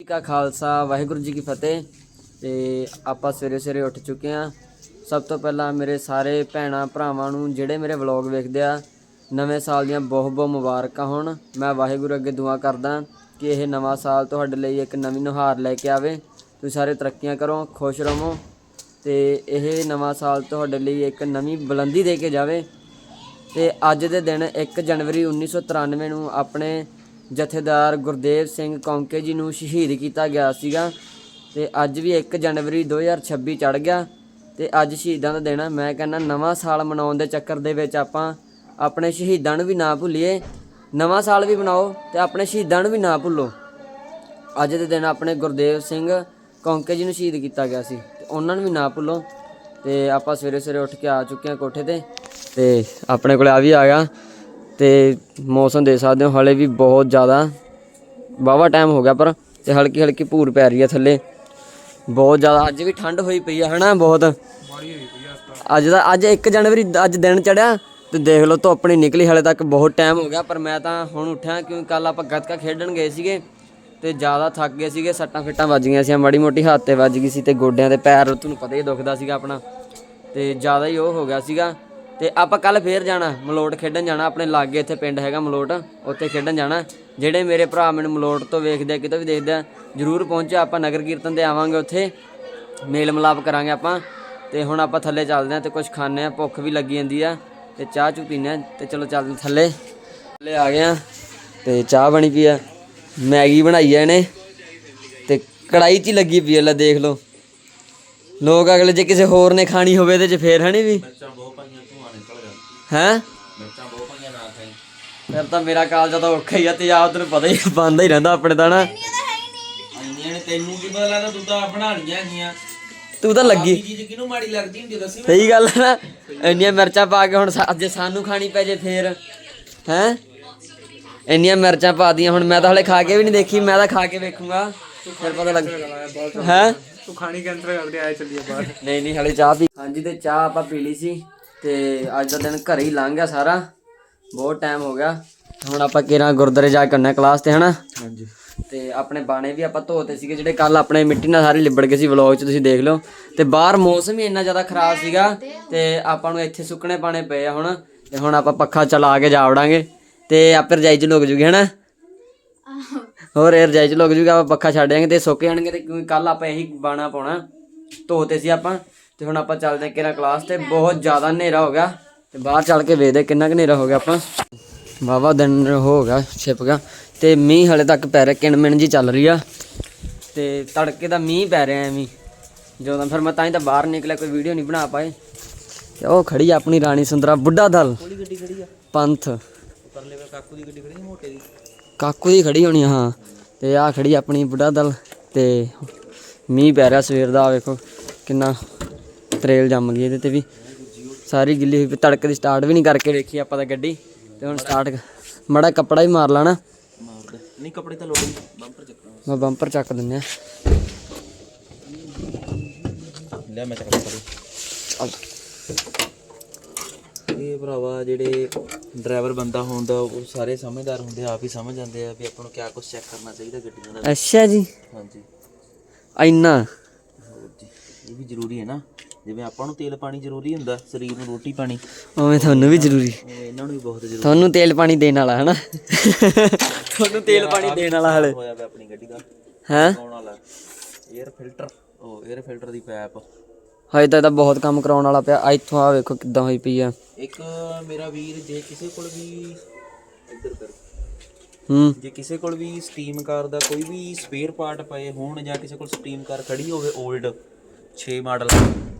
ਜੀ ਕਾ ਖਾਲਸਾ, ਵਾਹਿਗੁਰੂ ਜੀ ਕੀ ਫਤਿਹ। ਤੇ ਆਪਾਂ ਸਵੇਰੇ ਸਵੇਰੇ ਉੱਠ ਚੁੱਕੇ ਆ ਸਭ ਤੋਂ ਪਹਿਲਾਂ ਮੇਰੇ ਸਾਰੇ ਭੈਣਾਂ ਭਰਾਵਾਂ ਨੂੰ, ਜਿਹੜੇ ਮੇਰੇ ਵਲੌਗ ਵੇਖਦੇ ਆ, ਨਵੇਂ ਸਾਲ ਦੀਆਂ ਬਹੁਤ ਬਹੁਤ ਮੁਬਾਰਕਾਂ ਹੋਣ। ਮੈਂ ਵਾਹਿਗੁਰੂ ਅੱਗੇ ਦੁਆ ਕਰਦਾ ਕਿ ਇਹ ਨਵਾਂ ਸਾਲ ਤੁਹਾਡੇ ਲਈ ਇੱਕ ਨਵੀਂ ਨੁਹਾਰ ਲੈ ਕੇ ਆਵੇ। ਤੁਸੀਂ ਸਾਰੇ ਤਰੱਕੀਆਂ ਕਰੋ, ਖੁਸ਼ ਰਹੋ। ਤੇ ਇਹ ਨਵਾਂ ਸਾਲ ਤੁਹਾਡੇ ਲਈ ਇੱਕ ਨਵੀਂ ਬੁਲੰਦੀ ਦੇ ਕੇ ਜਾਵੇ। ਤੇ ਅੱਜ ਦੇ ਦਿਨ 1 ਜਨਵਰੀ 1993 ਨੂੰ ਆਪਣੇ ਜਥੇਦਾਰ ਗੁਰਦੇਵ ਸਿੰਘ ਕੌਂਕੇ ਜੀ ਨੂੰ ਸ਼ਹੀਦ ਕੀਤਾ ਗਿਆ ਸੀਗਾ ਤੇ ਅੱਜ ਵੀ 1 ਜਨਵਰੀ 2026 ਚੜ ਗਿਆ ਤੇ ਅੱਜ ਸ਼ਹੀਦਾਂ ਦਾ ਦਿਨ ਆ। ਮੈਂ ਕਹਿੰਦਾ ਨਵਾਂ ਸਾਲ ਮਨਾਉਣ ਦੇ ਚੱਕਰ ਦੇ ਵਿੱਚ ਆਪਾਂ ਆਪਣੇ ਸ਼ਹੀਦਾਂ ਨੂੰ ਵੀ ਨਾ ਭੁੱਲੀਏ। ਨਵਾਂ ਸਾਲ ਵੀ ਮਨਾਓ ਤੇ ਆਪਣੇ ਸ਼ਹੀਦਾਂ ਨੂੰ ਵੀ ਨਾ ਭੁੱਲੋ। ਅੱਜ ਦੇ ਦਿਨ ਆਪਣੇ ਗੁਰਦੇਵ ਸਿੰਘ ਕੌਂਕੇ ਜੀ ਨੂੰ ਸ਼ਹੀਦ ਕੀਤਾ ਗਿਆ ਸੀ ਤੇ ਉਹਨਾਂ ਨੂੰ ਵੀ ਨਾ ਭੁੱਲੋ ਤੇ ਆਪਾਂ ਸਵੇਰੇ ਸਵੇਰੇ ਉੱਠ ਕੇ ਆ ਚੁੱਕੇ ਹਾਂ ਕੋਠੇ ਤੇ ਤੇ ਆਪਣੇ ਕੋਲ ਆ ਵੀ ਆ ਗਿਆ। ਤੇ ਮੌਸਮ ਦੇ ਸਕਦੇ ਹੋ ਹਲੇ ਵੀ ਬਹੁਤ ਜ਼ਿਆਦਾ ਵਾਵਾ ਟਾਈਮ ਹੋ ਗਿਆ ਪਰ ਤੇ ਹਲਕੀ ਹਲਕੀ ਭੂਰ ਪੈ ਰਹੀ ਹੈ ਥੱਲੇ। ਬਹੁਤ ਜ਼ਿਆਦਾ ਅੱਜ ਵੀ ਠੰਡ ਹੋਈ ਪਈ ਆ ਹਨਾ ਬਹੁਤ। ਅੱਜ ਦਾ ਅੱਜ 1 ਜਨਵਰੀ ਅੱਜ ਦਿਨ ਚੜਿਆ ਤੇ ਦੇਖ ਲਓ ਧੁੱਪ ਨਹੀਂ ਨਿਕਲੀ ਹਲੇ ਤੱਕ ਬਹੁਤ ਟਾਈਮ ਹੋ ਗਿਆ ਪਰ ਮੈਂ ਤਾਂ ਹੁਣ ਉੱਠਿਆ ਕਿਉਂਕਿ ਕੱਲ ਆਪਾਂ ਗੱਤਕਾ ਖੇਡਣ ਗਏ ਸੀਗੇ ਤੇ ਜ਼ਿਆਦਾ ਥੱਕ ਗਏ ਸੀਗੇ ਸੱਟਾਂ ਫਿੱਟਾਂ ਵੱਜ ਗਈਆਂ ਸੀ ਮਾੜੀ ਮੋਟੀ ਹੱਥ ਤੇ ਵੱਜ ਗਈ ਸੀ ਤੇ ਗੋਡਿਆਂ ਤੇ ਪੈਰ ਤੁਹਾਨੂੰ ਪਤਾ ਹੀ ਦੁਖਦਾ ਸੀਗਾ ਆਪਣਾ। ਤੇ ਜ਼ਿਆਦਾ ਹੀ ਉਹ ਹੋ ਗਿਆ ਸੀਗਾ ਤੇ ਆਪਾਂ ਕੱਲ ਫੇਰ ਜਾਣਾ, ਮਲੋਟ ਖੇਡਣ ਜਾਣਾ, ਆਪਣੇ ਲਾਗੇ ਇੱਥੇ ਪਿੰਡ ਹੈਗਾ ਮਲੋਟ, ਉੱਥੇ ਖੇਡਣ ਜਾਣਾ। ਜਿਹੜੇ ਮੇਰੇ ਭਰਾ ਮੈਨੂੰ ਮਲੋਟ ਤੋਂ ਵੇਖਦੇ ਆ, ਕਿਤੇ ਵੀ ਦੇਖਦੇ ਆ, ਜਰੂਰ ਪਹੁੰਚਿਓ ਆਪਾਂ ਨਗਰ ਕੀਰਤਨ ਤੇ ਆਵਾਂਗੇ ਉੱਥੇ। ਮੇਲ ਮਿਲਾਪ ਕਰਾਂਗੇ ਆਪਾਂ, ਤੇ ਹੁਣ ਆਪਾਂ ਥੱਲੇ ਚੱਲਦੇ ਆ ਤੇ ਕੁਝ ਖਾਣੇ ਆ, ਭੁੱਖ ਵੀ ਲੱਗੀ ਜਾਂਦੀ ਆ, ਤੇ ਚਾਹ ਚੂ ਪੀਨੇ ਆ, ਤੇ ਚਲੋ ਚੱਲਦੇ ਥੱਲੇ। ਥੱਲੇ ਆ ਗਏ ਆ, ਤੇ ਚਾਹ ਬਣੀ ਪਈ ਆ, ਮੈਗੀ ਬਣਾਈ ਆ ਇਹਨੇ, ਤੇ ਕੜਾਈ 'ਚ ਹੀ ਲੱਗੀ ਪਈ ਆ, ਲੈ ਦੇਖ ਲਓ। ਲੋਕ ਅਗਲੇ ਜੇ ਕਿਸੇ ਹੋਰ ਨੇ ਖਾਣੀ ਹੋਵੇ ਤੇ ਚ ਫੇਰ ਹਣੀ ਵੀ? ਹੈ? ਫਿਰ ਤਾਂ ਮੇਰਾ ਕਾਲਜ ਤਾਂ ਔਖਾ ਹੀ ਆ ਤੇ ਆਪ ਤੈਨੂੰ ਪਤਾ ਹੀ ਆ, ਬੰਦਾ ਹੀ ਰਹਿੰਦਾ ਆਪਣੇ ਤਾਂ ਨਾ। ਆਈਆਂ ਨੇ ਤੈਨੂੰ ਕੀ ਪਤਾ ਲੱਗਦਾ ਤੂੰ ਤਾਂ ਬਣਾ ਲਈਆਂ ਗੀਆਂ। ਤੂੰ ਤਾਂ ਲੱਗੀ। ਚੀਜ਼ ਕਿਹਨੂੰ ਮਾੜੀ ਲੱਗਦੀ ਹੁੰਦੀ ਦੱਸੀ ਸਹੀ ਗੱਲ ਹੈ ਨਾ। ਇੰਨੀਆਂ ਮਿਰਚਾਂ ਪਾ ਕੇ ਹੁਣ ਸਾ- ਜੇ ਸਾਨੂੰ ਖਾਣੀ ਪੈ ਜੇ ਫੇਰ। ਹੈ? ਇੰਨੀਆਂ ਮਿਰਚਾਂ ਪਾ ਦੀਆਂ ਹੁਣ ਮੈਂ ਤਾਂ ਹਲੇ ਖਾ ਕੇ ਵੀ ਨਹੀਂ ਦੇਖੀ ਮੈਂ ਤਾਂ ਖਾ ਕੇ ਵੇਖੂੰਗਾ। ਫਿਰ ਪਤਾ ਲੱਗ ਹੈ? ਤੂੰ ਖਾਣੀ ਕੈਂਸਲ ਕਰ ਦੇ ਆਏ ਚੱਲੀਏ ਬਾਹਰ। ਨਹੀਂ ਨਹੀਂ ਹਲੇ ਚਾਹ ਪੀ ਹਾਂਜੀ ਤੇ ਚਾਹ ਆਪਾਂ ਪੀ ਲਈ ਸੀ। ਤੇ ਅੱਜ ਦਾ ਦਿਨ ਘਰੇ ਹੀ ਲੰਘ ਗਿਆ ਸਾਰਾ। ਬਹੁਤ ਟਾਈਮ ਹੋ ਗਿਆ। ਹੁਣ ਆਪਾਂ ਕਿਰਾਂ ਗੁਰਦਾਰੇ ਜਾ ਕੇ ਕਰਨਾ ਕਲਾਸ ਤੇ ਹਨਾ? ਹਾਂਜੀ। ਤੇ ਆਪਣੇ ਬਾਣੇ ਵੀ ਆਪਾਂ ਧੋਤੇ ਸੀਗੇ ਜਿਹੜੇ ਕੱਲ ਆਪਣੇ ਮਿੱਟੀ ਨਾਲ ਸਾਰੇ ਲਿਬੜ ਗਏ ਸੀ ਵਲੌਗ 'ਚ ਤੁਸੀਂ ਦੇਖ ਲਓ। ਤੇ ਬਾਹਰ ਮੌਸਮ ਹੀ ਇੰਨਾ ਜ਼ਿਆਦਾ ਖਰਾਬ ਸੀਗਾ ਤੇ ਆਪਾਂ ਨੂੰ ਇੱਥੇ ਸੁੱਕਣੇ ਪਾਣੇ ਪਏ ਆ ਹੁਣ। ਤੇ ਹੁਣ ਆਪਾਂ ਪੱਖਾ ਚਲਾ ਕੇ ਜਾ ਵੜਾਂਗੇ ਤੇ ਆਪੇ ਰਜਾਈ 'ਚ ਲੁਕ ਜੂਗੀ ਹਨਾ? ਹੋਰ ਇਹ ਰਜਾਈ 'ਚ ਲੁਕ ਜੂਗਾ ਆਪਾਂ ਪੱਖਾ ਛੱਡ ਜਾਾਂਗੇ ਤੇ ਸੁੱਕ ਜਾਣਗੇ ਤੇ ਕਿਉਂਕਿ ਕੱਲ ਆਪਾਂ ਇਹੀ ਬਾਣਾ ਪਾਉਣਾ। ਧੋਤੇ ਸੀ ਆਪਾਂ। ਤੇ ਹੁਣ ਆਪਾਂ ਚੱਲਦੇ ਹਾਂ ਕਿਹੜਾ ਕਲਾਸ ਤੇ। ਬਹੁਤ ਜ਼ਿਆਦਾ ਹਨੇਰਾ ਹੋ ਗਿਆ ਤੇ ਬਾਹਰ ਚੱਲ ਕੇ ਵੇਖਦੇ ਕਿੰਨਾ ਕੁ ਹਨੇਰਾ ਹੋ ਗਿਆ ਆਪਾਂ। ਵਾਵਾ ਦਿਨ ਹੋ ਗਿਆ ਛਿਪ ਗਿਆ। ਤੇ ਮੀਂਹ ਹਲੇ ਤੱਕ ਪੈ ਰਿਹਾ ਕਿਣਮਿਣ ਜੀ ਚੱਲ ਰਹੀ ਆ। ਤੇ ਤੜਕੇ ਦਾ ਮੀਂਹ ਪੈ ਰਿਹਾ ਐਵੇਂ। ਜਦੋਂ ਫਿਰ ਮੈਂ ਤਾਂ ਹੀ ਤਾਂ ਬਾਹਰ ਨਿਕਲਿਆ ਕੋਈ ਵੀਡੀਓ ਨਹੀਂ ਬਣਾ ਪਾਏ। ਤੇ ਉਹ ਖੜੀ ਆ ਆਪਣੀ ਰਾਣੀ ਸੁੰਦਰਾ ਬੁੱਢਾ ਦਲ। ਕੋਲੀ ਗੱਡੀ ਖੜੀ ਆ। ਪੰਥ। ਪਰਲੇ ਵੇ ਕਾਕੂ ਦੀ ਗੱਡੀ ਖੜੀ ਆ ਮੋਟੇ ਦੀ। ਕਾਕੂ ਦੀ ਖੜੀ ਹੋਣੀ ਆ, ਹਾਂ। ਤੇ ਆ ਖੜੀ ਆਪਣੀ ਬੁੱਢਾ ਦਲ। ਤੇ ਮੀਂਹ ਪੈ ਰਿਹਾ ਸਵੇਰ ਦਾ ਵੇਖੋ ਕਿੰਨਾ ਤਰੇਲ ਜੰਮ ਗਈ ਇਹਦੇ ਤੇ ਵੀ। ਸਾਰੀ ਗਿੱਲੀ ਹੋਈ ਤੜਕੇ ਦੀ ਸਟਾਰਟ ਵੀ ਨਹੀਂ ਕਰਕੇ ਵੇਖੀ ਆਪਾਂ ਤਾਂ ਗੱਡੀ। ਤੇ ਹੁਣ ਸਟਾਰਟ ਮੜਾ ਕੱਪੜਾ ਵੀ ਮਾਰ ਲਾਣਾ। ਨਹੀਂ ਕੱਪੜੇ ਤਾਂ ਲੋੜ ਨਹੀਂ। ਬੰਪਰ ਚੱਕਣਾ ਮੈਂ ਬੰਪਰ ਚੱਕ ਦਿੰਨੇ ਆ। ਲੈ ਮੈਂ ਚੱਕਦਾ ਚੱਲ। ਇਹ ਭਰਾਵਾ ਜਿਹੜੇ ਡਰਾਈਵਰ ਬੰਦਾ ਹੁੰਦਾ ਉਹ ਸਾਰੇ ਸਮਝਦਾਰ ਹੁੰਦੇ ਆਪ ਹੀ ਸਮਝ ਜਾਂਦੇ ਆ ਵੀ ਆਪਾਂ ਨੂੰ ਕਿਆ ਕੁਝ ਚੈੱਕ ਕਰਨਾ ਚਾਹੀਦਾ ਗੱਡੀਆਂ ਦਾ। ਅੱਛਾ ਜੀ। ਹਾਂਜੀ। ਇੰਨਾ। ਇਹ ਵੀ ਜ਼ਰੂਰੀ ਹੈ ਨਾ। ਜਿਵੇਂ ਆਪਾਂ ਨੂੰ ਤੇਲ ਪਾਣੀ ਜ਼ਰੂਰੀ ਹੁੰਦਾ ਸਰੀਰ ਨੂੰ ਰੋਟੀ ਪਾਣੀ। ਉਵੇਂ ਤੁਹਾਨੂੰ ਵੀ ਜ਼ਰੂਰੀ। ਉਵੇਂ ਇਹਨਾਂ ਨੂੰ ਵੀ ਬਹੁਤ ਜ਼ਰੂਰੀ। ਤੁਹਾਨੂੰ ਤੇਲ ਪਾਣੀ ਦੇਣ ਵਾਲਾ ਹਨਾ? ਤੁਹਾਨੂੰ ਤੇਲ ਪਾਣੀ ਦੇਣ ਵਾਲਾ ਹਲੇ। ਹੋਇਆ ਪਿਆ ਆਪਣੀ ਗੱਡੀ ਦਾ? ਹੈ? ਕੌਣ ਵਾਲਾ? 에ਅਰ ਫਿਲਟਰ ਉਹ 에ਅਰ ਫਿਲਟਰ ਦੀ ਪਾਈਪ ਹਜੇ ਤਾਂ ਇਹਦਾ ਬਹੁਤ ਕੰਮ ਕਰਾਉਣ ਵਾਲਾ ਪਿਆ। ਆ ਇੱਥੋਂ ਆ ਵੇਖੋ ਕਿੱਦਾਂ ਹੋਈ ਪਈ ਆ। ਇੱਕ ਮੇਰਾ ਵੀਰ ਜੇ ਕਿਸੇ ਕੋਲ ਵੀ ਇੱਧਰ ਕਰ। ਹੂੰ। ਜੇ ਕਿਸੇ ਕੋਲ ਵੀ ਸਟੀਮ ਕਾਰ ਦਾ ਕੋਈ ਵੀ ਸਪੇਅਰ ਪਾਰਟ ਪਏ ਹੋਣ ਜਾਂ ਕਿਸੇ ਕੋਲ ਸਟੀਮ ਕਾਰ ਖੜੀ ਹੋਵੇ 올ਡ 6 ਮਾਡਲ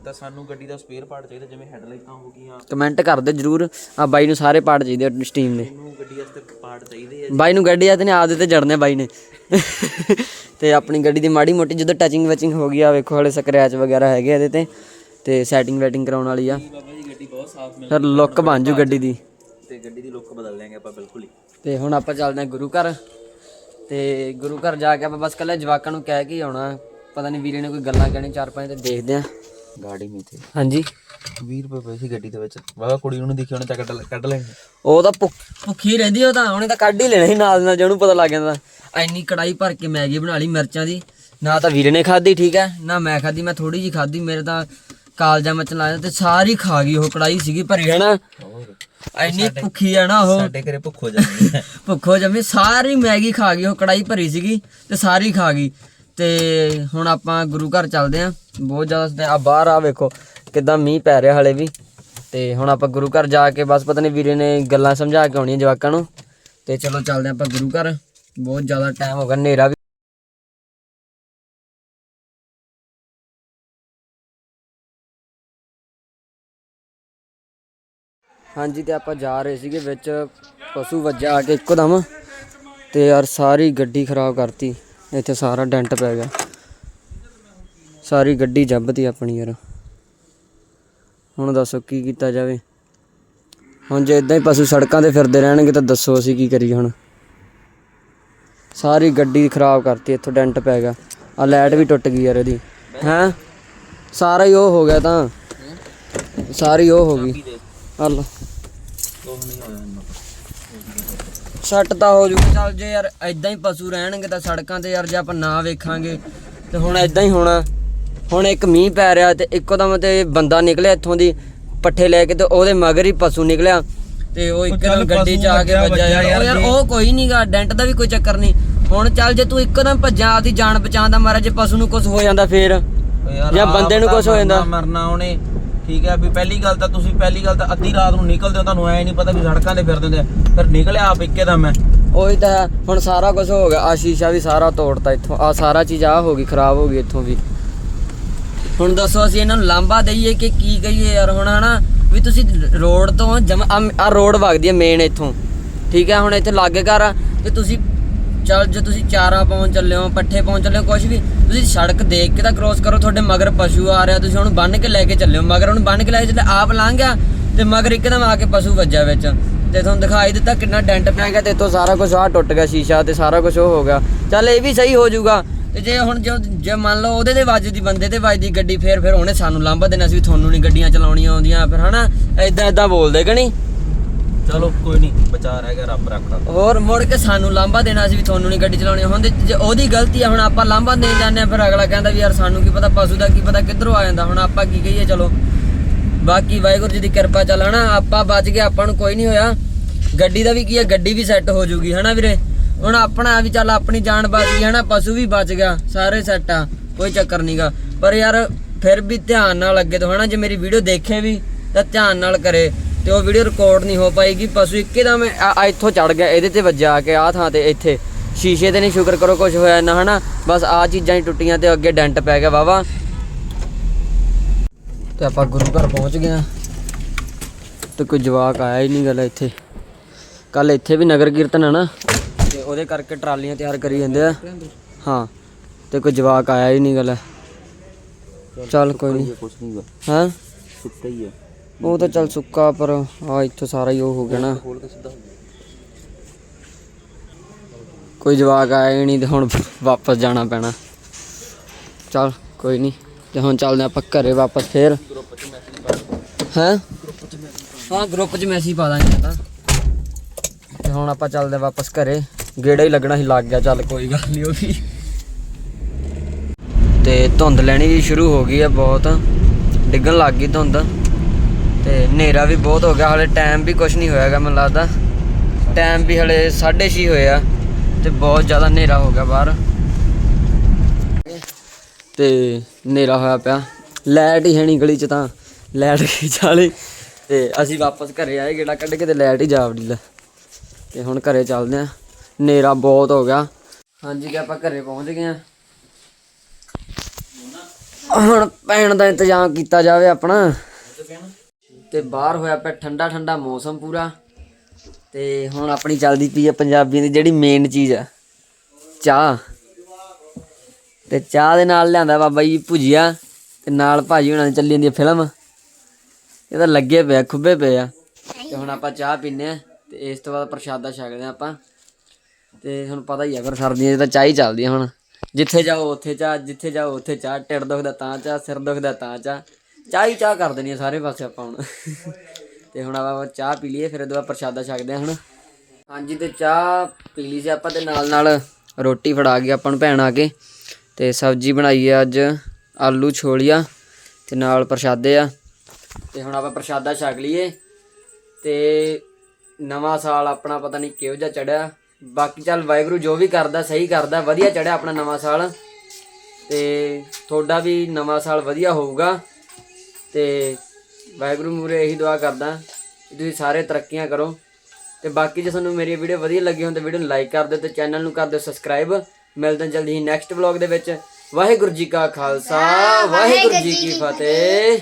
ਤਾਂ ਸਾਨੂੰ ਗੱਡੀ ਦਾ ਸਪੇਅਰ ਪਾਰਟ ਚਾਹੀਦਾ ਜਿਵੇਂ ਹੈਡਲਾਈਟਾਂ ਹੋ ਗਈਆਂ। ਕਮੈਂਟ ਕਰ ਦਿਓ ਜਰੂਰ। ਆ ਬਾਈ ਨੂੰ ਸਾਰੇ ਪਾਰਟ ਚਾਹੀਦੇ ਆ ਸਟੀਮ ਦੇ। ਮੈਨੂੰ ਗੱਡੀ ਵਾਸਤੇ ਪਾਰਟ ਚਾਹੀਦੇ ਆ ਬਾਈ ਨੂੰ ਗੱਡੀ ਆ ਤੇ ਨੇ ਆਪਦੇ ਤੇ ਜੜਨੇ ਬਾਈ ਨੇ। ਤੇ ਆਪਣੀ ਗੱਡੀ ਦੀ ਮਾੜੀ ਮੋਟੀ ਜਦੋਂ ਟੱਚਿੰਗ ਵਚਿੰਗ ਹੋ ਗਈ ਆ ਵੇਖੋ ਹਲੇ ਸਕ੍ਰੈਚ ਵਗੈਰਾ ਹੈਗੇ ਇਹਦੇ ਤੇ ਤੇ ਸੈਟਿੰਗ ਵੈਟਿੰਗ ਕਰਾਉਣ ਵਾਲੀ ਆ। ਬਾਬਾ ਜੀ ਗੱਡੀ ਬਹੁਤ ਸਾਫ਼ ਮਿਲ ਫਿਰ ਲੁੱਕ ਬਣ ਜੂ ਗੱਡੀ ਦੀ। ਤੇ ਗੱਡੀ ਦੀ ਲੁੱਕ ਬਦਲ ਲਾਂਗੇ ਆਪਾਂ ਬਿਲਕੁਲ ਹੀ। ਤੇ ਹੁਣ ਆਪਾਂ ਚੱਲਦੇ ਹਾਂ ਗੁਰੂ ਘਰ। ਤੇ ਗੁਰੂ ਘਰ ਜਾ ਕੇ ਆਪਾਂ ਬਸ ਕੱਲੇ ਜਵਾਕਾਂ ਨੂੰ ਕਹਿ ਕੇ ਹੀ ਆਉਣਾ। ਪਤਾ ਨਹੀਂ ਵੀਰੇ ਨੇ ਕੋਈ ਗੱਲਾਂ ਕਹਿਣੀ ਚਾਰ ਪੰਜ ਤੇ ਦੇਖਦੇ ਆ। ਗਾੜੀ ਮੇ ਥੇ ਹਾਂਜੀ। 20 ਰੁਪਏ ਪਏ ਸੀ ਗੱਡੀ ਦੇ ਵਿੱਚ। ਵਾਵਾ ਕੁੜੀ ਨੂੰ ਦੇਖੀ ਉਹਨੇ ਤਾਂ ਕੱਢ ਲੈ- ਕੱਢ ਲੈਣੇ। ਉਹ ਤਾਂ ਭੁੱਖ ਭੁੱਖੀ ਰਹਿੰਦੀ ਉਹ ਤਾਂ ਉਹਨੇ ਤਾਂ ਕੱਢ ਹੀ ਲੈਣਾ ਸੀ ਨਾਲ ਦੀ ਨਾਲ ਜਿਹਨੂੰ ਪਤਾ ਲੱਗ ਜਾਂਦਾ। ਐਨੀ ਕੜਾਈ ਭਰ ਕੇ ਮੈਗੀ ਬਣਾ ਲਈ ਮਿਰਚਾਂ ਦੀ। ਨਾ ਤਾਂ ਵੀਰੇ ਨੇ ਖਾਧੀ ਠੀਕ ਹੈ? ਨਾ ਮੈਂ ਖਾਧੀ ਮੈਂ ਥੋੜੀ ਜੀ ਖਾਧੀ ਮੇਰੇ ਤਾਂ ਕਾਲਜਾ ਮਚਣ ਲਾਇਆ ਤੇ ਸਾਰੀ ਖਾ ਗਈ ਉਹ ਕੜਾਈ ਸੀਗੀ ਭਰੀ ਹੈ ਨਾ ਹੋਰ? ਐਨੀ ਭੁੱਖੀ ਆ ਨਾ ਉਹ। ਸਾਡੇ ਘਰੇ ਭੁੱਖੋ ਜਾਂਦੀ ਹੈ। ਭੁੱਖੋ ਜੰਮੀ ਸਾਰੀ ਮੈਗੀ ਖਾ ਗਈ ਉਹ ਕੜਾਈ ਭਰੀ ਸੀਗੀ ਤੇ ਸਾਰੀ ਖਾ ਗਈ। ਤੇ ਹੁਣ ਆਪਾਂ ਗੁਰੂ ਘਰ ਚੱਲਦੇ ਆਂ। ਬਹੁਤ ਜ਼ਿਆਦਾ ਆ ਬਾਹਰ ਆ ਵੇਖੋ, ਕਿਦਾਂ ਮੀਂਹ ਪੈ ਰਿਹਾ ਹਲੇ ਵੀ। ਤੇ ਹੁਣ ਆਪਾਂ ਗੁਰੂ ਘਰ ਜਾ ਕੇ ਬਸ ਪਤਾ ਨਹੀਂ ਵੀਰੇ ਨੇ ਗੱਲਾਂ ਸਮਝਾ ਕੇ ਆਉਣੀਆਂ ਜਵਾਕਾਂ ਨੂੰ। ਤੇ ਚਲੋ ਚੱਲਦੇ ਆਂ ਆਪਾਂ ਗੁਰੂ ਘਰ। ਬਹੁਤ ਜ਼ਿਆਦਾ ਟਾਈਮ ਹੋ ਗਿਆ, ਹਨੇਰਾ ਵੀ ਹਾਂਜੀ, ਤੇ ਆਪਾਂ ਜਾ ਰਹੇ ਸੀਗੇ ਵਿੱਚ ਪਸ਼ੂ ਵੱਜਾ ਆ ਕੇ ਇੱਕੋ ਦਮ। ਤੇ ਯਾਰ ਸਾਰੀ ਗੱਡੀ ਖਰਾਬ ਕਰਤੀ। ਇੱਥੇ ਸਾਰਾ ਡੈਂਟ ਪੈ ਗਿਆ। ਸਾਰੀ ਗੱਡੀ ਜੱਬਤੀ ਆਪਣੀ ਯਾਰ। ਹੁਣ ਦੱਸੋ ਕੀ ਕੀਤਾ ਜਾਵੇ। ਹੁਣ ਜੇ ਇਦਾਂ ਹੀ ਪਸ਼ੂ ਸੜਕਾਂ ਤੇ ਫਿਰਦੇ ਰਹਿਣਗੇ ਤਾਂ ਦੱਸੋ ਅਸੀਂ ਕੀ ਕਰੀਏ ਹੁਣ। ਸਾਰੀ ਗੱਡੀ ਖਰਾਬ ਕਰਤੀ, ਇੱਥੋਂ ਡੈਂਟ ਪੈ ਗਿਆ। ਆ ਲਾਈਟ ਵੀ ਟੁੱਟ ਗਈ ਯਾਰ ਇਹਦੀ। ਹੈਂ? ਸਾਰਾ ਹੀ ਉਹ ਹੋ ਗਿਆ ਤਾਂ। ਸਾਰੀ ਉਹ ਹੋ ਗਈ। ਹਲ ਸੱਟ ਤਾਂ ਹੋ ਜੂਗੀ ਚੱਲ ਜੇ ਯਾਰ ਐਦਾਂ ਹੀ ਪਸ਼ੂ ਰਹਿਣਗੇ ਤਾਂ ਸੜਕਾਂ ਤੇ ਯਾਰ ਜੇ ਆਪਾਂ ਨਾ ਵੇਖਾਂਗੇ ਤੇ ਹੁਣ ਐਦਾਂ ਹੀ ਹੋਣਾ। ਹੁਣ ਇੱਕ ਮੀਂਹ ਪੈ ਰਿਹਾ ਤੇ ਇੱਕੋ ਦਮ ਤੇ ਬੰਦਾ ਨਿਕਲਿਆ ਇੱਥੋਂ ਦੀ ਪੱਠੇ ਲੈ ਕੇ ਤੇ ਉਹਦੇ ਮਗਰ ਹੀ ਪਸ਼ੂ ਨਿਕਲਿਆ। ਤੇ ਉਹ ਇੱਕਦਮ ਗੱਡੀ ਚ ਆ ਕੇ ਵੱਜਾ ਯਾਰ। ਉਹ ਕੋਈ ਨਹੀਂਗਾ ਡੈਂਟ ਦਾ ਵੀ ਕੋਈ ਚੱਕਰ ਨਹੀਂ ਹੁਣ ਚੱਲ ਜੇ ਤੂੰ ਇੱਕਦਮ ਭੱਜਾਂ ਆਦੀ ਜਾਨ ਬਚਾਉਣ ਦਾ ਮਾਰਾ ਜੇ ਪਸ਼ੂ ਨੂੰ ਕੁਝ ਹੋ ਜਾਂਦਾ ਫੇਰ। ਯਾਰ ਜਾਂ ਬੰਦੇ ਨੂੰ ਕੁਛ ਹੋ ਜਾਂਦਾ। ਮਰਨਾ ਉਹਨੇ। ਠੀਕ ਹੈ ਵੀ ਪਹਿਲੀ ਗੱਲ ਤਾਂ ਤੁਸੀਂ ਪਹਿਲੀ ਗੱਲ ਤਾਂ ਅੱਧੀ ਰਾਤ ਨੂੰ ਨਿਕਲਦੇ ਹੋ ਤੁਹਾਨੂੰ ਐ ਨਹੀਂ ਪਤਾ ਵੀ ਸੜਕਾਂ ਤੇ ਫਿਰਦੇ ਹੁੰਦੇ ਆ। ਫਿਰ ਨਿਕਲਿਆ ਆਪ ਇੱਕੇ ਦਾ ਮੈਂ। ਉਹੀ ਤਾਂ ਹੈ, ਹੁਣ ਸਾਰਾ ਕੁਝ ਹੋ ਗਿਆ ਆ ਸ਼ੀਸ਼ਾ ਵੀ ਸਾਰਾ ਤੋੜਤਾ ਇੱਥੋਂ ਆ ਸਾਰਾ ਚੀਜ਼ ਆ ਹੋ ਗਈ ਖਰਾਬ ਹੋ ਗਈ ਇੱਥੋਂ ਵੀ। ਹੁਣ ਦੱਸੋ ਅਸੀਂ ਇਹਨਾਂ ਨੂੰ ਲਾਂਭਾ ਦਈਏ ਕਿ ਕੀ ਕਹੀਏ ਯਾਰ ਹੁਣ ਹਨਾ ਵੀ ਤੁਸੀਂ ਰੋਡ ਤੋਂ ਜਮ ਆ ਰੋਡ ਵਗਦੀ ਹੈ ਮੇਨ ਇੱਥੋਂ। ਠੀਕ ਹੈ ਹੁਣ ਇੱਥੇ ਲਾਗੇ ਘਰ ਆ ਤੇ ਤੁਸੀਂ ਚੱਲ ਜੇ ਤੁਸੀਂ ਚਾਰਾ ਪਾਉਣ ਚੱਲੇ ਹੋ ਪੱਠੇ ਪਾਉਣ ਚੱਲੇ ਹੋ ਕੁਝ ਵੀ ਤੁਸੀਂ ਸੜਕ ਦੇਖ ਕੇ ਤਾਂ ਕ੍ਰੋਸ ਕਰੋ, ਤੁਹਾਡੇ ਮਗਰ ਪਸ਼ੂ ਆ ਰਿਹਾ, ਤੁਸੀਂ ਉਹਨੂੰ ਬੰਨ ਕੇ ਲੈ ਕੇ ਚੱਲਿਓ ਮਗਰ ਉਹਨੂੰ ਬੰਨ ਕੇ ਲੈ ਕੇ ਚੱਲੇ, ਆਪ ਲੰਘ ਗਿਆ ਤੇ ਮਗਰ ਇੱਕਦਮ ਆ ਕੇ ਪਸ਼ੂ ਵੱਜਿਆ ਵਿੱਚ। ਤੇ ਤੁਹਾਨੂੰ ਦਿਖਾਈ ਦਿੱਤਾ ਕਿੰਨਾ ਡੈਂਟ ਪਿਆ ਗਿਆ ਤੇ ਇੱਥੋਂ ਸਾਰਾ ਕੁਝ ਆ ਟੁੱਟ ਗਿਆ ਸ਼ੀਸ਼ਾ ਤੇ ਸਾਰਾ ਕੁਝ ਉਹ ਹੋ ਗਿਆ। ਚੱਲ ਇਹ ਵੀ ਸਹੀ ਹੋ ਜਾਊਗਾ। ਤੇ ਜੇ ਹੁਣ ਜੋ ਜੇ ਮੰਨ ਲਓ ਉਹਦੇ ਤੇ ਵੱਜਦੀ ਬੰਦੇ ਤੇ ਵੱਜਦੀ ਗੱਡੀ, ਫੇਰ ਫਿਰ ਉਹਨੇ ਸਾਨੂੰ ਲਾਂਭਾ ਦੇਣਾ ਸੀ ਵੀ ਤੁਹਾਨੂੰ ਨਹੀਂ ਗੱਡੀਆਂ ਚਲਾਉਣੀਆਂ ਆਉਂਦੀਆਂ, ਫਿਰ ਹਨਾ? ਐਦਾਂ ਐਦਾਂ ਬੋਲਦੇ ਕਿ ਨਹੀਂ? ਚਲੋ ਕੋਈ ਨਹੀਂ, ਬਚਾ ਰਹਿ ਗਿਆ, ਰੱਬ ਰੱਖਾ ਹੋਰ ਮੁੜ ਕੇ ਸਾਨੂੰ ਲਾਂਭਾ ਦੇਣਾ ਸੀ ਵੀ ਤੁਹਾਨੂੰ ਨਹੀਂ ਗੱਡੀ ਚਲਾਉਣੀ। ਹੁੰਦੀ ਜੇ ਉਹਦੀ ਗਲਤੀ ਆ, ਹੁਣ ਆਪਾਂ ਲਾਂਭਾ ਦੇਣ ਜਾਂਦੇ ਆ, ਫਿਰ ਅਗਲਾ ਕਹਿੰਦਾ ਵੀ ਯਾਰ ਸਾਨੂੰ ਕੀ ਪਤਾ, ਪਸ਼ੂ ਦਾ ਕੀ ਪਤਾ ਕਿੱਧਰੋਂ ਆ ਜਾਂਦਾ। ਹੁਣ ਆਪਾਂ ਕੀ ਕਹੀਏ, ਚਲੋ। ਬਾਕੀ ਵਾਹਿਗੁਰੂ ਜੀ ਦੀ ਕਿਰਪਾ ਚੱਲ, ਹਨਾ? ਆਪਾਂ ਬਚ ਗਏ, ਆਪਾਂ ਨੂੰ ਕੋਈ ਨਹੀਂ ਹੋਇਆ। ਗੱਡੀ ਦਾ ਵੀ ਕੀ ਹੈ ਗੱਡੀ ਵੀ ਸੈੱਟ ਹੋ ਜੂਗੀ, ਹਨਾ ਵੀਰੇ? ਹੁਣ ਆਪਣਾ ਵੀ ਚੱਲ, ਆਪਣੀ ਜਾਨ ਬਚ ਗਈ, ਹਨਾ? ਪਸ਼ੂ ਵੀ ਬਚ ਗਿਆ, ਸਾਰੇ ਸੈੱਟ ਆ, ਕੋਈ ਚੱਕਰ ਨਹੀਂਗਾ ਪਰ ਯਾਰ, ਫਿਰ ਵੀ ਧਿਆਨ ਨਾਲ ਅੱਗੇ ਤੋਂ, ਹਨਾ? ਜੇ ਮੇਰੀ ਵੀਡੀਓ ਦੇਖੇ ਵੀ, ਤਾਂ ਧਿਆਨ ਨਾਲ ਕਰੇ। ਤੇ ਉਹ ਵੀਡੀਓ ਰਿਕਾਰਡ ਨਹੀਂ ਹੋ ਪਾਏਗੀ। ਪਸ਼ੂ ਇੱਕਦਮ ਆ- ਇੱਥੋਂ ਚੜ ਗਿਆ ਇਹਦੇ ਤੇ ਵੱਜਾ ਆ ਕੇ ਆ ਥਾਂ ਤੇ ਇੱਥੇ। ਸ਼ੀਸ਼ੇ ਤੇ ਨਹੀਂ ਸ਼ੁਕਰ ਕਰੋ ਕੁਝ ਹੋਇਆ ਨਾ ਹਨਾ? ਬਸ ਆ ਚੀਜ਼ਾਂ ਹੀ ਟੁੱਟੀਆਂ ਤੇ ਅੱਗੇ ਡੈਂਟ ਪੈ ਗਿਆ ਵਾਵਾ ਤੇ ਆਪਾਂ ਗੁਰੂ ਘਰ ਪਹੁੰਚ ਗਏ ਆ। ਤੇ ਕੋਈ ਜਵਾਕ ਆਇਆ ਹੀ ਨਹੀਂ ਗੱਲ ਇੱਥੇ। ਕੱਲ ਇੱਥੇ ਵੀ ਨਗਰ ਕੀਰਤਨ ਹੈ ਨਾ। ਤੇ ਉਹਦੇ ਕਰਕੇ ਟਰਾਲੀਆਂ ਤਿਆਰ ਕਰੀ ਜਾਂਦੇ ਆ। ਹਾਂ ਤੇ ਕੋਈ ਜਵਾਕ ਆਇਆ ਹੀ ਨਹੀਂ ਗੱਲ। ਚੱਲ ਕੋਈ ਨਹੀਂ। ਹਾਂ? ਸੁੱਤਾ ਹੀ ਹੈ ਉਹ ਤਾਂ ਚੱਲ ਸੁੱਕਾ ਪਰ ਆ ਇੱਥੋਂ ਸਾਰਾ ਹੀ ਉਹ ਹੋ ਗਿਆ ਨਾ। ਕੋਈ ਜਵਾਕ ਆਇਆ ਹੀ ਨਹੀਂ ਤੇ ਹੁਣ ਵਾਪਸ ਜਾਣਾ ਪੈਣਾ। ਚੱਲ ਕੋਈ ਨਹੀਂ ਤੇ ਹੁਣ ਚੱਲਦੇ ਆਪਾਂ ਘਰੇ ਵਾਪਸ ਫੇਰ। ਹੈਂ? ਹਾਂ ਗਰੁੱਪ 'ਚ ਮੈਸੇਜ ਪਾ ਦਾਂਗੇ ਤਾਂ ਤੇ ਹੁਣ ਆਪਾਂ ਚੱਲਦੇ ਵਾਪਸ ਘਰੇ। ਗੇੜਾ ਹੀ ਲੱਗਣਾ ਸੀ ਲੱਗ ਗਿਆ। ਚੱਲ ਕੋਈ ਗੱਲ ਨਹੀਂ ਉਹ ਵੀ। ਤੇ ਧੁੰਦ ਲੈਣੀ ਵੀ ਸ਼ੁਰੂ ਹੋ ਗਈ ਹੈ ਬਹੁਤ। ਡਿੱਗਣ ਲੱਗ ਗਈ ਧੁੰਦ। ਤੇ ਹਨੇਰਾ ਵੀ ਬਹੁਤ ਹੋ ਗਿਆ, ਹਲੇ ਟਾਈਮ ਵੀ ਕੁਝ ਨਹੀਂ ਹੋਇਆਗਾ ਮੈਨੂੰ ਲੱਗਦਾ। ਟਾਈਮ ਵੀ ਹਲੇ 6:30 ਹੋਏ ਆ ਤੇ ਬਹੁਤ ਜ਼ਿਆਦਾ ਹਨੇਰਾ ਹੋ ਗਿਆ ਬਾਹਰ। ਤੇ ਹਨੇਰਾ ਹੋਇਆ ਪਿਆ। ਲਾਈਟ ਹੀ ਹੈ ਨਹੀਂ ਗਲੀ 'ਚ ਤਾਂ। ਲਾਈਟ ਕੀ ਚਾਲੇ ਤੇ ਅਸੀਂ ਵਾਪਸ ਘਰੇ ਆਏ, ਗੇੜਾ ਕੱਢ ਕੇ ਤੇ ਲਾਈਟ ਹੀ ਜਾ ਲੈ। ਤੇ ਹੁਣ ਘਰੇ ਚੱਲਦੇ ਆ। ਹਨੇਰਾ ਬਹੁਤ ਹੋ ਗਿਆ। ਹਾਂਜੀ, ਕਿ ਆਪਾਂ ਘਰੇ ਪਹੁੰਚ ਗਏ ਆ। ਹੁਣ ਪੈਣ ਦਾ ਇੰਤਜ਼ਾਮ ਕੀਤਾ ਜਾਵੇ ਆਪਣਾ। ਤੇ ਬਾਹਰ ਹੋਇਆ ਪਿਆ ਠੰਡਾ ਠੰਡਾ ਮੌਸਮ ਪੂਰਾ। ਤੇ ਹੁਣ ਆਪਣੀ ਚੱਲਦੀ ਪਈ ਆ ਪੰਜਾਬੀਆਂ ਦੀ ਜਿਹੜੀ ਮੇਨ ਚੀਜ਼ ਆ, ਚਾਹ। ਤੇ ਚਾਹ ਦੇ ਨਾਲ ਲਿਆਂਦਾ ਬਾਬਾ ਜੀ ਭੁਜੀਆ ਤੇ ਨਾਲ ਭਾਜੀ ਹੁਣਾਂ ਦੀ ਚੱਲੀ ਜਾਂਦੀ ਆ ਫਿਲਮ ਇਹ ਤਾਂ ਲੱਗੇ ਪਿਆ ਖੁੱਬੇ ਪਏ ਆ। ਤੇ ਹੁਣ ਆਪਾਂ ਚਾਹ ਪੀਨੇ ਆ ਤੇ ਇਸ ਤੋਂ ਬਾਅਦ ਪ੍ਰਸ਼ਾਦਾ ਛਕਦੇ ਆ ਆਪਾਂ। ਤੇ ਹੁਣ ਪਤਾ ਹੀ ਆ ਫਿਰ ਸਰਦੀਆਂ 'ਚ ਤਾਂ ਚਾਹ ਹੀ ਚੱਲਦੀ ਆ ਹੁਣ। ਜਿੱਥੇ ਜਾਓ ਉੱਥੇ ਚਾਹ, ਜਿੱਥੇ ਜਾਓ ਉੱਥੇ ਚਾਹ। ਢਿੱਡ ਦੁਖਦਾ ਤਾਂ ਚਾਹ, ਸਿਰ ਦੁਖਦਾ ਤਾਂ ਚਾਹ। ਚਾਹ ਹੀ ਚਾਹ ਕਰ ਦੇਣੀ ਆ ਸਾਰੇ ਪਾਸੇ ਆਪਾਂ ਹੁਣ। ਤੇ ਹੁਣ ਆਪਾਂ ਚਾਹ ਪੀ ਲਈਏ, ਫਿਰ ਉਹਦੇ ਬਾਅਦ ਪ੍ਰਸ਼ਾਦਾ ਛਕਦੇ ਹਾਂ ਹੁਣ। ਹਾਂਜੀ, ਤੇ ਚਾਹ ਪੀ ਲਈ ਸੀ ਆਪਾਂ ਤੇ ਨਾਲ ਨਾਲ ਰੋਟੀ ਫੜਾ ਗਈ ਆਪਾਂ ਨੂੰ ਭੈਣ ਆ ਕੇ। ਤੇ ਸਬਜ਼ੀ ਬਣਾਈ ਹੈ ਅੱਜ ਆਲੂ ਛੋਲੀਆਂ ਤੇ ਨਾਲ ਪ੍ਰਸ਼ਾਦੇ ਆ। ਤੇ ਹੁਣ ਆਪਾਂ ਪ੍ਰਸ਼ਾਦਾ ਛਕ ਲਈਏ। ਤੇ ਨਵਾਂ ਸਾਲ ਆਪਣਾ ਪਤਾ ਨਹੀਂ ਕਿਹੋ ਜਿਹਾ ਚੜਿਆ। ਬਾਕੀ ਚੱਲ ਵਾਹਿਗੁਰੂ ਜੋ ਵੀ ਕਰਦਾ, ਸਹੀ ਕਰਦਾ, ਵਧੀਆ ਚੜਿਆ ਆਪਣਾ ਨਵਾਂ ਸਾਲ। ਤੇ ਤੁਹਾਡਾ ਵੀ ਨਵਾਂ ਸਾਲ ਵਧੀਆ ਹੋਊਗਾ। ਤੇ ਵਾਹਿਗੁਰੂ ਮੂਰੇ ਇਹੀ ਦੁਆ ਕਰਦਾ ਕਿ ਤੁਸੀਂ ਸਾਰੇ ਤਰੱਕੀਆਂ ਕਰੋ ਤੇ ਬਾਕੀ ਜੇ ਤੁਹਾਨੂੰ ਮੇਰੀ ਵੀਡੀਓ ਵਧੀਆ ਲੱਗੀ ਹੋਣ ਤੇ ਵੀਡੀਓ ਨੂੰ ਲਾਈਕ ਕਰ ਦਿਓ ਤੇ ਚੈਨਲ ਨੂੰ ਕਰ ਦਿਓ ਸਬਸਕ੍ਰਾਈਬ ਮਿਲਦੇ ਹਾਂ ਜਲਦੀ ਹੀ ਨੈਕਸਟ ਵਲੌਗ ਦੇ ਵਿੱਚ। ਵਾਹਿਗੁਰੂ ਜੀ ਕਾ ਖਾਲਸਾ ਵਾਹਿਗੁਰੂ ਜੀ ਕੀ ਫਤਿਹ।